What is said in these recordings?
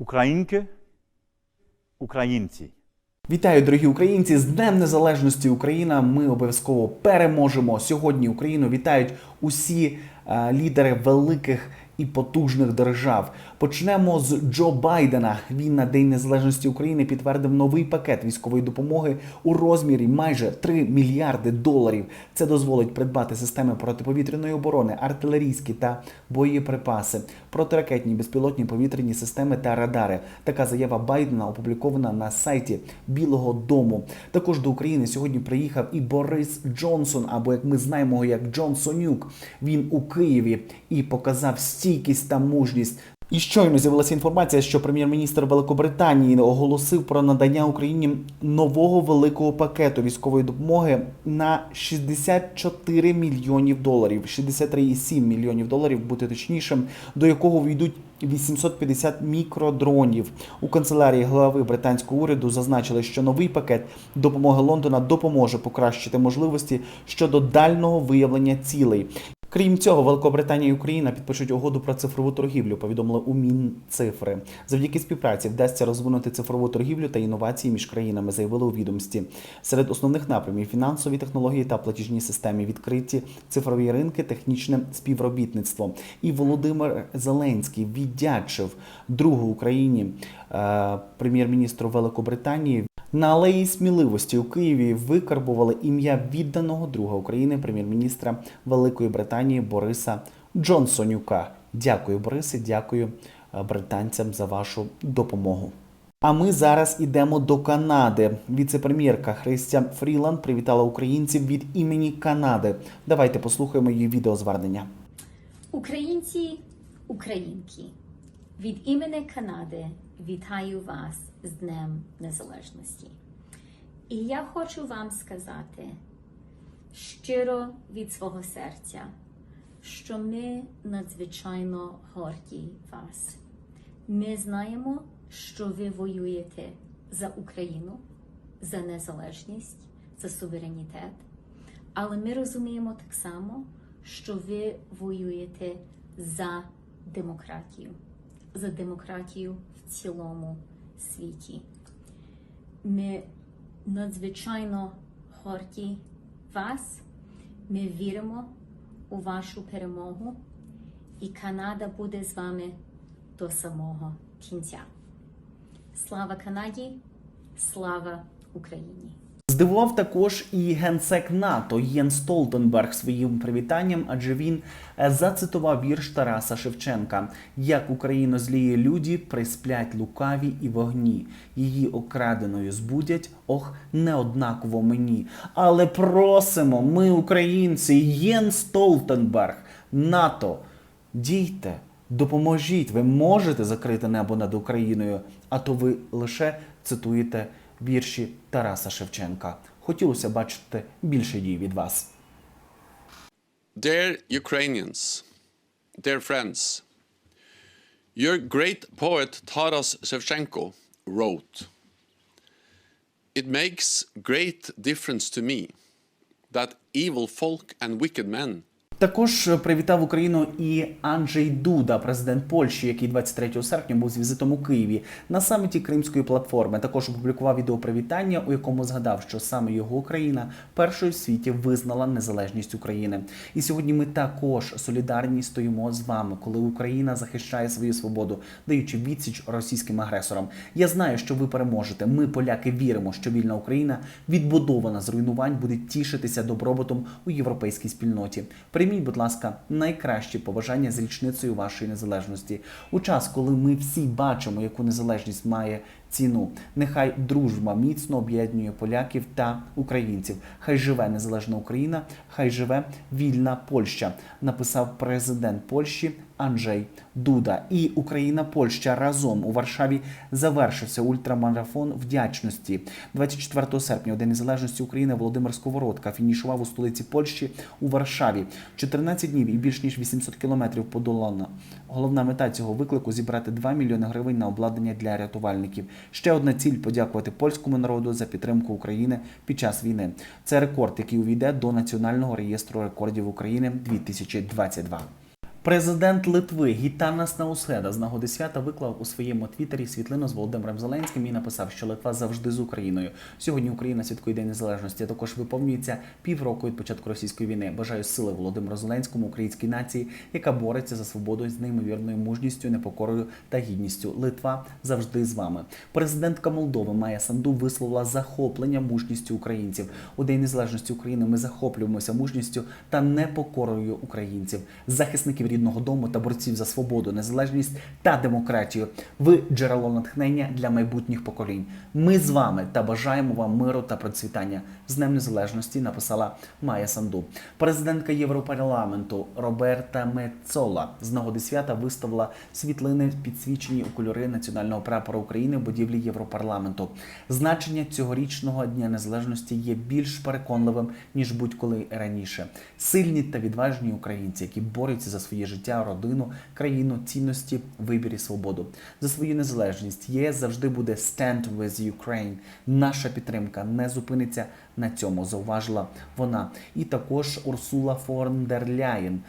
Українки, українці. Вітаю, дорогі українці! З Днем Незалежності Україна. Ми обов'язково переможемо. Сьогодні Україну вітають усі е, лідери великих і потужних держав. Почнемо з Джо Байдена. Він на День Незалежності України підтвердив новий пакет військової допомоги у розмірі майже 3 мільярди доларів. Це дозволить придбати системи протиповітряної оборони, артилерійські та боєприпаси, протиракетні безпілотні повітряні системи та радари. Така заява Байдена опублікована на сайті Білого Дому. Також до України сьогодні приїхав і Борис Джонсон, або як ми знаємо як Джон Сонюк. Він у Києві і показав стійкість та мужність. І щойно з'явилася інформація, що прем'єр-міністр Великобританії оголосив про надання Україні нового великого пакету військової допомоги на 64 мільйонів доларів, 63,7 мільйонів доларів, бути точнішим, до якого війдуть 850 мікродронів. У канцелярії глави британського уряду зазначили, що новий пакет допомоги Лондона допоможе покращити можливості щодо дального виявлення цілей. Крім цього, Великобританія і Україна підпишуть угоду про цифрову торгівлю. Повідомили у Мінцифри. Завдяки співпраці вдасться розвинути цифрову торгівлю та інновації між країнами, заявили у відомості. Серед основних напрямів фінансові технології та платіжні системи, відкриті цифрові ринки, технічне співробітництво. І Володимир Зеленський віддячив другу Україні е, прем'єр-міністру Великобританії. На алеї сміливості у Києві викарбували ім'я відданого друга України, прем'єр-міністра Великої Британії Бориса Джонсонюка. Дякую, Борисе, дякую е, британцям за вашу допомогу. А ми зараз ідемо до Канади. Віце-прем'єрка Христя Фріланд привітала українців від імені Канади. Давайте послухаємо її відеозвернення. Українці, українки, від імені Канади вітаю вас з Днем Незалежності. І я хочу вам сказати щиро від свого серця, що ми надзвичайно горді вас. Ми знаємо, що ви воюєте за Україну, за незалежність, за суверенітет. Але ми розуміємо так само, що ви воюєте за демократію, за демократію в цілому світі. Ми надзвичайно горді вас. Ми віримо у вашу перемогу, і Канада буде з вами до самого кінця. Слава Канаді! Слава Україні! Здивував також і генсек НАТО Єн Столтенберг своїм привітанням, адже він е, зацитував вірш Тараса Шевченка: Як Україно зліє люді, присплять лукаві і вогні, її окраденою збудять, ох, неоднаково мені. Але просимо, ми, українці, Єн Столтенберг, НАТО, дійте. Допоможіть, ви можете закрити небо над Україною, а то ви лише цитуєте вірші Тараса Шевченка. Хотілося бачити більше дій від вас. Dear Ukrainians, dear friends, your great poet Taras Shevchenko wrote, It makes great difference to me that evil folk and wicked men Також е, привітав Україну і Анджей Дуда, президент Польщі, який 23 серпня був з візитом у Києві на саміті Кримської платформи. Також опублікував відео привітання, у якому згадав, що саме його країна першою в світі визнала незалежність України. І сьогодні ми також солідарні стоїмо з вами, коли Україна захищає свою свободу, даючи відсіч російським агресорам. Я знаю, що ви переможете. Ми, поляки, віримо, що вільна Україна, відбудована з руйнувань, буде тішитися добробутом у європейській спільноті. Прийміть, будь ласка, найкращі побажання з річницею вашої незалежності у час, коли ми всі бачимо, яку незалежність має ціну. Нехай дружба міцно об'єднує поляків та українців. Хай живе незалежна Україна, хай живе вільна Польща. Написав президент Польщі Анджей Дуда. І Україна Польща разом у Варшаві завершився ультрамарафон вдячності. 24 серпня, у День Незалежності України, Володимир Сковородка фінішував у столиці Польщі у Варшаві. 14 днів і більш ніж 800 кілометрів подолано. Головна мета цього виклику зібрати 2 мільйони гривень на обладнання для рятувальників. Ще одна ціль подякувати польському народу за підтримку України під час війни. Це рекорд, який увійде до Національного реєстру рекордів України 2022. Президент Литви Гітанас Науседа з нагоди свята виклав у своєму твіттері світлину з Володимиром Зеленським і написав, що Литва завжди з Україною. Сьогодні Україна святкує День Незалежності. Також виповнюється півроку від початку російської війни. Бажаю сили Володимиру Зеленському, українській нації, яка бореться за свободу з неймовірною мужністю, непокорою та гідністю. Литва завжди з вами. Президентка Молдови Майя Санду висловила захоплення мужністю українців. У День Незалежності України ми захоплюємося мужністю та непокорою українців, захисників рідного дому та борців за свободу, незалежність та демократію. Ви джерело натхнення для майбутніх поколінь. Ми з вами та бажаємо вам миру та процвітання. З Днем Незалежності написала Майя Санду. Президентка Європарламенту Роберта Мецола з нагоди свята виставила світлини, підсвічені у кольори національного прапора України в будівлі Європарламенту. Значення цьогорічного дня незалежності є більш переконливим ніж будь-коли раніше. Сильні та відважні українці, які борються за своє життя, родину, країну, цінності, вибір і свободу. За свою незалежність ЄС завжди буде stand with Ukraine. Наша підтримка не зупиниться на цьому, зауважила вона. І також Урсула фон дер Ляєн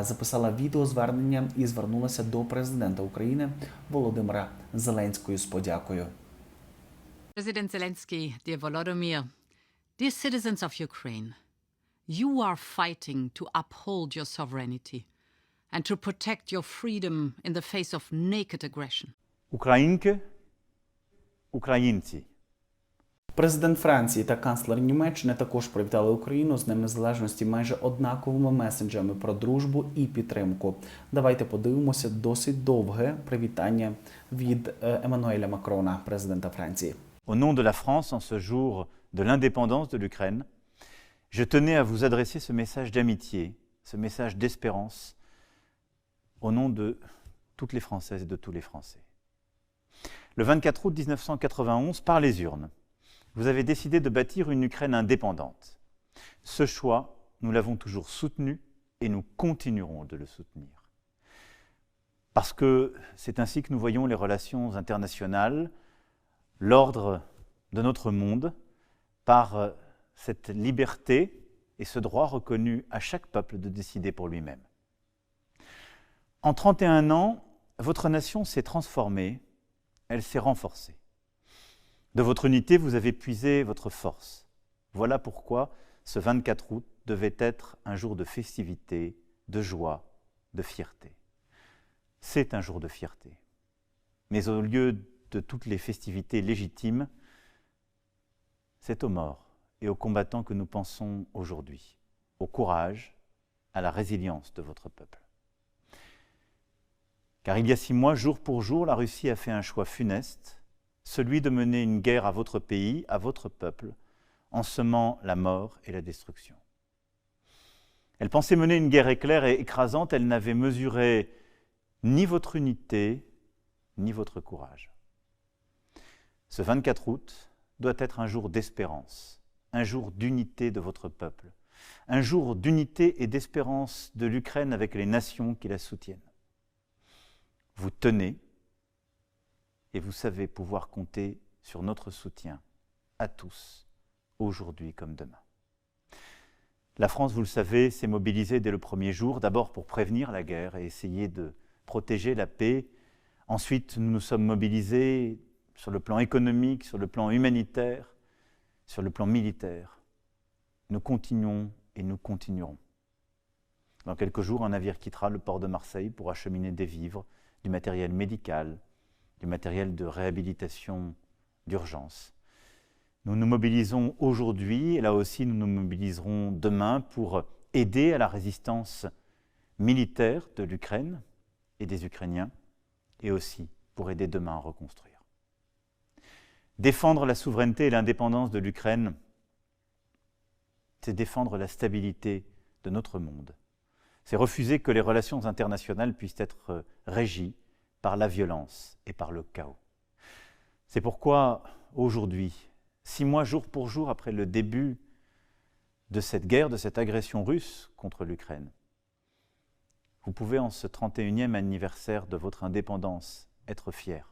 записала відеозвернення і звернулася до президента України Володимира Зеленського з подякою. President Zelensky, dear Volodymyr, dear citizens of Ukraine, you are fighting to uphold your sovereignty and to protect your freedom in the face of naked aggression. Українки, українці. Президент Франції та канцлер Німеччини також привітали Україну з Днем Незалежності майже однаковими месенджами про дружбу і підтримку. Давайте подивимося досить довге привітання від е, Еммануеля Макрона, президента Франції. Au nom de la France, en ce jour de l'indépendance de l'Ukraine, je tenais à vous adresser ce message d'amitié, ce message d'espérance, au nom de toutes les Françaises et de tous les Français. Le 24 août 1991, par les urnes, vous avez décidé de bâtir une Ukraine indépendante. Ce choix, nous l'avons toujours soutenu et nous continuerons de le soutenir. Parce que c'est ainsi que nous voyons les relations internationales, l'ordre de notre monde par euh, cette liberté et ce droit reconnu à chaque peuple de décider pour lui-même. En 31 ans, votre nation s'est transformée, elle s'est renforcée. De votre unité, vous avez puisé votre force. Voilà pourquoi ce 24 août devait être un jour de festivité, de joie, de fierté. C'est un jour de fierté. Mais au lieu de toutes les festivités légitimes, c'est aux morts et aux combattants que nous pensons aujourd'hui, au courage, à la résilience de votre peuple. Car il y a six mois, jour pour jour, la Russie a fait un choix funeste, celui de mener une guerre à votre pays, à votre peuple, en semant la mort et la destruction. Elle pensait mener une guerre éclair et écrasante, elle n'avait mesuré ni votre unité, ni votre courage. Ce 24 août doit être un jour d'espérance, un jour d'unité de votre peuple, un jour d'unité et d'espérance de l'Ukraine avec les nations qui la soutiennent. Vous tenez et vous savez pouvoir compter sur notre soutien à tous, aujourd'hui comme demain. La France, vous le savez, s'est mobilisée dès le premier jour, d'abord pour prévenir la guerre et essayer de protéger la paix. Ensuite, nous nous sommes mobilisés sur le plan économique, sur le plan humanitaire, sur le plan militaire. Nous continuons et nous continuerons. Dans quelques jours, un navire quittera le port de Marseille pour acheminer des vivres, du matériel médical, du matériel de réhabilitation d'urgence. Nous nous mobilisons aujourd'hui, et là aussi nous nous mobiliserons demain pour aider à la résistance militaire de l'Ukraine et des Ukrainiens, et aussi pour aider demain à reconstruire. Défendre la souveraineté et l'indépendance de l'Ukraine, c'est défendre la stabilité de notre monde. C'est refuser que les relations internationales puissent être régies par la violence et par le chaos. C'est pourquoi aujourd'hui, six mois jour pour jour après le début de cette guerre, de cette agression russe contre l'Ukraine, vous pouvez en ce 31e anniversaire de votre indépendance être fiers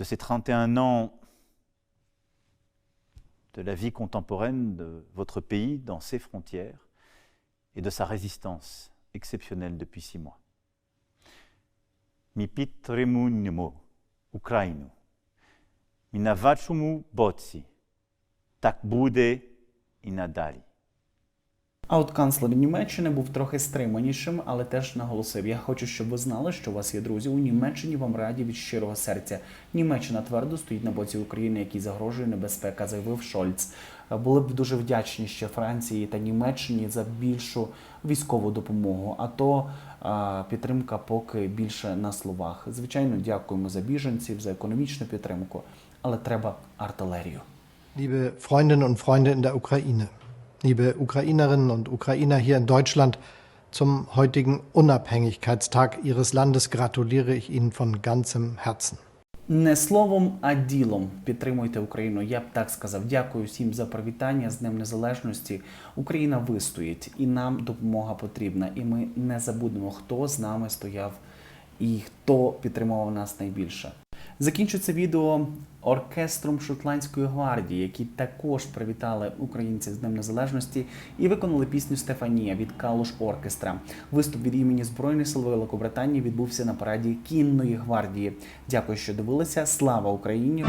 de ces 31 ans de la vie contemporaine de votre pays dans ses frontières et de sa résistance exceptionnelle depuis six mois. Mi підтримуємо Україну. Ми на вашому боці. Так буде і надалі. А от канцлер Німеччини був трохи стриманішим, але теж наголосив: я хочу, щоб ви знали, що у вас є друзі у Німеччині. Вам раді від щирого серця. Німеччина твердо стоїть на боці України, якій загрожує небезпека, заявив Шольц. Були б дуже вдячні ще Франції та Німеччині за більшу військову допомогу. А то підтримка поки більше на словах. Звичайно, дякуємо за біженців, за економічну підтримку, але треба артилерію. Liebe Freundinnen und Freunde in der Ukraine, liebe Ukrainerinnen und Ukrainer hier in Deutschland, zum heutigen Unabhängigkeitstag Ihres Landes gratuliere ich Ihnen von ganzem Herzen. Не словом, а ділом підтримуйте Україну. Я б так сказав. Дякую всім за привітання з Днем Незалежності. Україна вистоїть, і нам допомога потрібна. І ми не забудемо, хто з нами стояв і хто підтримував нас найбільше. Закінчується відео оркестром Шотландської гвардії, які також привітали українців з Днем Незалежності і виконали пісню Стефанія від Калуш Оркестра. Виступ від імені Збройних сил Великобританії відбувся на параді кінної гвардії. Дякую, що дивилися. Слава Україні!